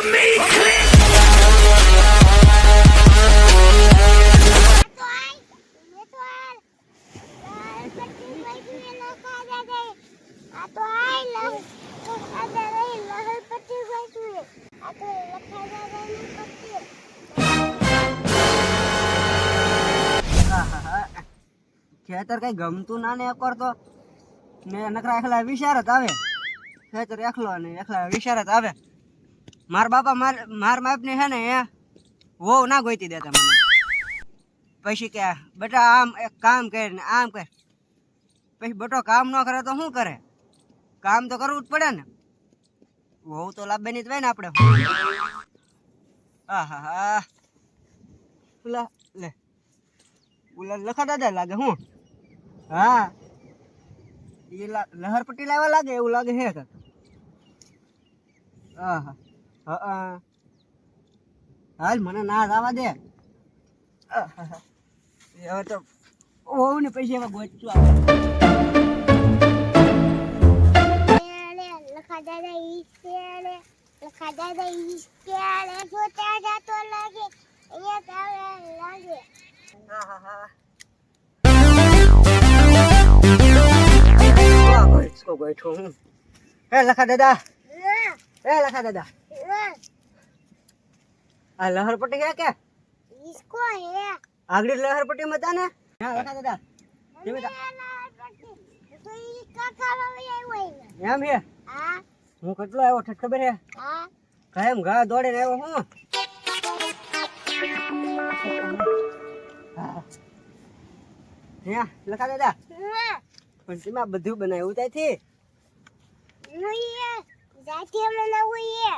ખેતર કઈ ગમતું ના ને એકવાર તો. ને નકરા એકલા વિચાર જ આવે. ખેતર એકલો ને એકલા વિચાર જ આવે. માર બાપા, માર માર બાપ ને હે ને એ વહુ ના ગોઈતી દેતા મને પછી કે, બેટા, આમ એક કામ કર ને આમ કર. પછી બેટો કામ ન કરે તો શું કરે? કામ તો કરવું જ પડે ને. વહુ તો લાવવાની જ હોય ને આપણે. આહાહા લે લે. ઓલા લખા દાદા લાગે હું? હા. એ લહર પટ્ટી લાવવા લાગે એવું લાગે હે કાંઈક. આહા. હા હાલ મને ના આવવા દે. હવે તો હોવ ને પૈસા એમાં ગોચું આવે લખા દે ગઈ પેલે લખા દે ગઈ પેલે જોતા જાતો લાગે. અહીંયા લાગે. ગોઠો હે લખા દાદા હે. લખા દાદા આ લહર પટ્ટી હે કે इसको है આગળ લહર પટ્ટી માં હતા ને હા લખા દાદા ધીમે થા. તો ઈ કાકા વાવી આવ્યો ને એમ હે હા હું કેટલો આવ્યો ઠઠ ખબર હે હા કાયમ ઘા દોડીને આવ્યો હું હા. હે લખા દાદા ના પણ તેમાં બધું બનાવ્યું ત્યાંથી મુઈએ જાતે બનાવું એ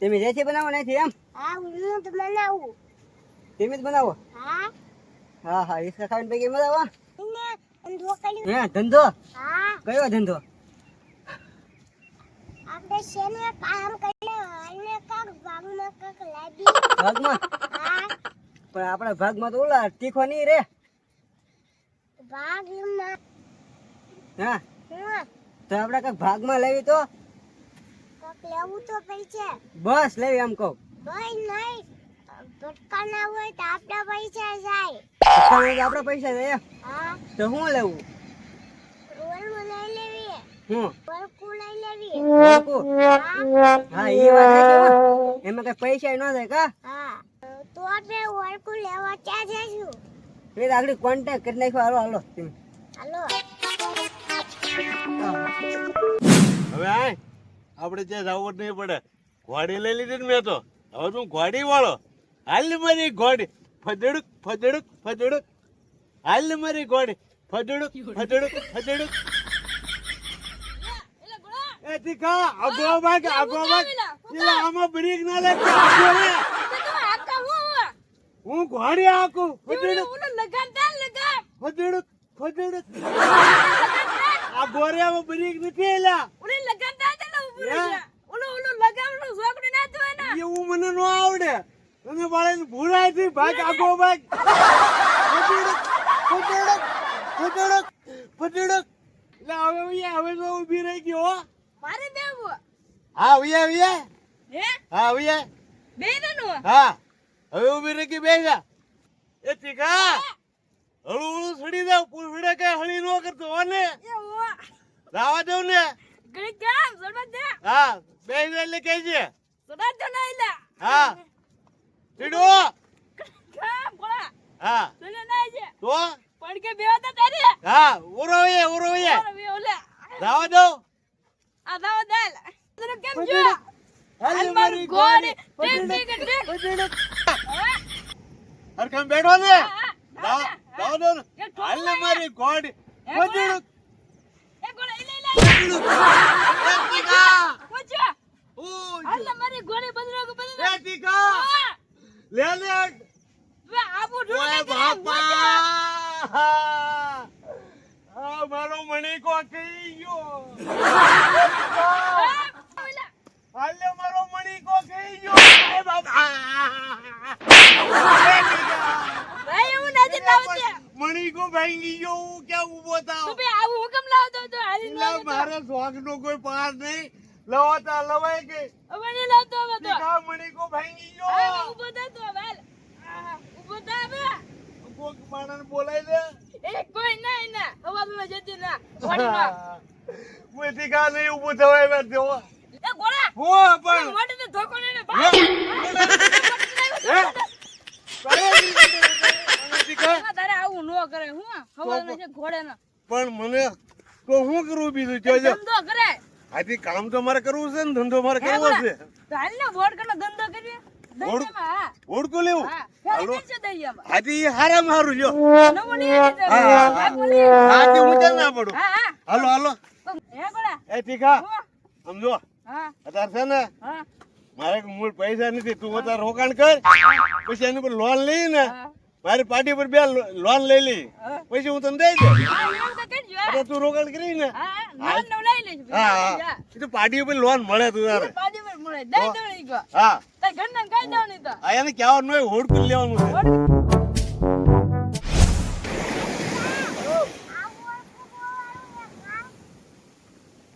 તમે જેથી બનાવો નથી એમ? હા હું તો બનાવું તમે જ બનાવો? હા. હા હા ઈસકા ખાઈને પૈકી બનાવો. હે ધંધો? હા. કયો ધંધો? આપણે શેને કામ કરીને અને કાક ભાગમાં કાક લાગી ભાગમાં? હા. પણ આપણા ભાગમાં તો ઓલા તીખો નહીં રે. ભાગમાં. હા. તો તો આપણે ભાગ ભાગમાં લેવી તો? લેવું તો પૈસે બસ લેવી એમ કહું. ભાઈ નહીં. ભટકા ના હોય તો આપડા પૈસા જાય. અત્યારે આપડા પૈસા જાય હા. તો શું લેવું? રોલવું લઈ લેવી હું? વળકું લઈ લેવી ઓળખું? હા. હા એ વાત એમાં કઈ પૈસા ન થાય કા? હા. તો આપણે વળકું લેવા ક્યાં જઈશું એ આગળ કોન્ટેક્ટ કરી નાખ્યો. હાલો હાલો હાલો. હવે આય. આપણે ત્યાં જવું નહીં પડે. ઘોડી લઈ લીધી ને મેં તો. હવે તું ઘોડી વાળો. હાલ મારી ઘોડી. ફદડુક ફદડુક ફદડુક હાલ મારી ઘોડી. ફદડુક ફદડુક ફદડુક એ તીખા આમાં બ્રેક ના લાગે હું ઘોડી આકું ફદડુક ફદડુક ફદડુક આ ગોરિયામાં બ્રેક નથી એલા એવું મને ન આવડે. તમે બાળાને ભૂલાયથી ભાગ આગો ભાગ ફટેડક એટલે હવે ઉયા હવે તો ઊભી રહી ગયો હો. હા ઉયા ઉયા. હા? ઉયા. હા. હવે ઊભી રહી ગઈ બેસા એ તીખા હળુ હળું સડી જાવ. પૂછડે કઈ હળી ન કરતો હો ને. રાવા દઉં ને. હા એટલે કહેજે. હા. ટીડો. હા. રાવા દઉં? હાલે મારી ઘોડી હરખમ બેઠો ને રાવા રાવા દો મારી ગોડી ટીકા ટીકા મારો મણિકો કહી ગયો. હાલે મારો મણિકો કહી ગયો. બાપા એ ટીકા મણિકો ભાંગી ગયો હું ક્યાં ઊભો થાવ? એટલે મારો શોખ નો કોઈ પાર નહીં. લવાતા લવાય કે. હવે નહીં લાવતો હવે તો. કા મણી કો ભાંગી ગયો. ઊભો થા તો હવે હાલ. હા, થા હવે. કોક માણસ બોલાય દે એ કોઈ ના ના હવામાં જતી ના. ઘોડીમાં. હું કા નહીં ઊભો થવાય મેં તેવો એ ગોળા. હો પણ. મોઢે ધોકો લઈને ભાગ. હે? કરે ઈ અને ટીકા હા, કરે હું હવાના છે ઘોડાના. પણ મને તો હું કરું બીજું? જોજો. ધંધો કરે. આથી કામ તો મારે કરવું છે ને ધંધો મારે કરવો છે. હાલ ને વોડકાનો ધંધો કરીએ. લેવું? હાલો. હારું. હા, ના પડું? હાલો હાલો. એ ટીકા સમજો અત્યારે છે ને મારે મૂળ પૈસા નથી. તું અત્યારે રોકાણ કર. પછી એની પર લોન લઈ ને મારી પાર્ટી પર બે લોન લઈ લી. પછી હું તને દઈ દે તો રોકાણ કરી ને. હા, તો પાર્ટી ઉપર લોન મળે તું તારે. હા. એને કહેવાનું હોય હોડકું લેવાનું છે.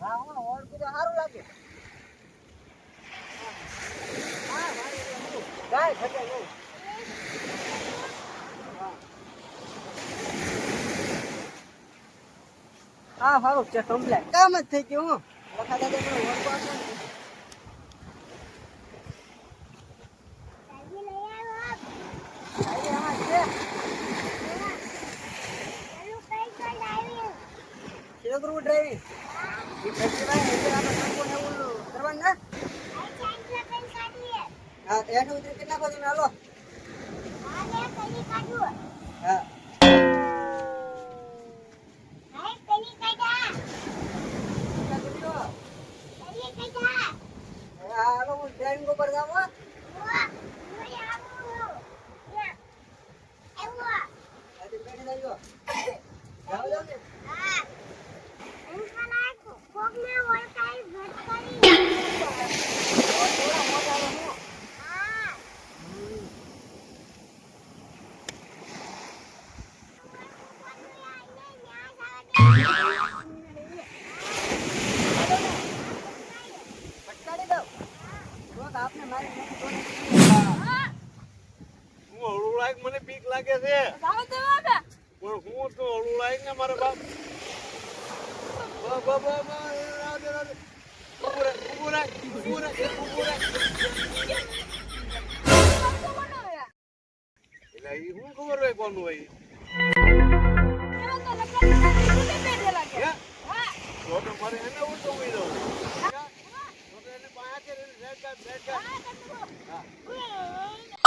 હું ઓળખું તો સારું લાગે હા હા છે કમ્પ્લેટ કામ જ થઈ ગયું હું. લખા દાદા ડ્રાઈવિંગ આપો ને. જલ્દી લઈ આવો આઈ આમાં છે પેલું કઈ તો લાવ્યું શેકરું ડ્રાઈવિંગ એ ફેસ્ટિવલ એટલે આપણે સંપૂર્ણ એવું કરવાનું ને આ ચાંદલા કઈ કાઢીએ હા એઠ ઉતરી કેટલા બધું હાલો આ લે પેલી કાઢું હા આ પેલી કાઢા કેટલા કર્યો? પેલી કાઢા હા હાલો હું ડ્રાઇવિંગ ઉપર જાઉં હો. ઉવા ઉવા આવું યા એવો આથી બેઠી જજો. જાઓ જાઓ ને. હા અંકલા કોકને ઓળખાય ભટ કરી થોડા મોટા આવે હું. હા પટકારી દઉં. જો તો આપને મારી નથી કોને. હા, હું હળવું લાગ મને બીક લાગે છે. પણ તો હળવું લાગે ને મારા બાપ. બા, બા, બા, બા, એ શું ખબર હોય રહે, ઊભું ફોટો મારે એને ઉલટો ઉઈ દઉં છોકરાને પાયા છે એને રેડ કાર્ડ રેડ કાર્ડ હા.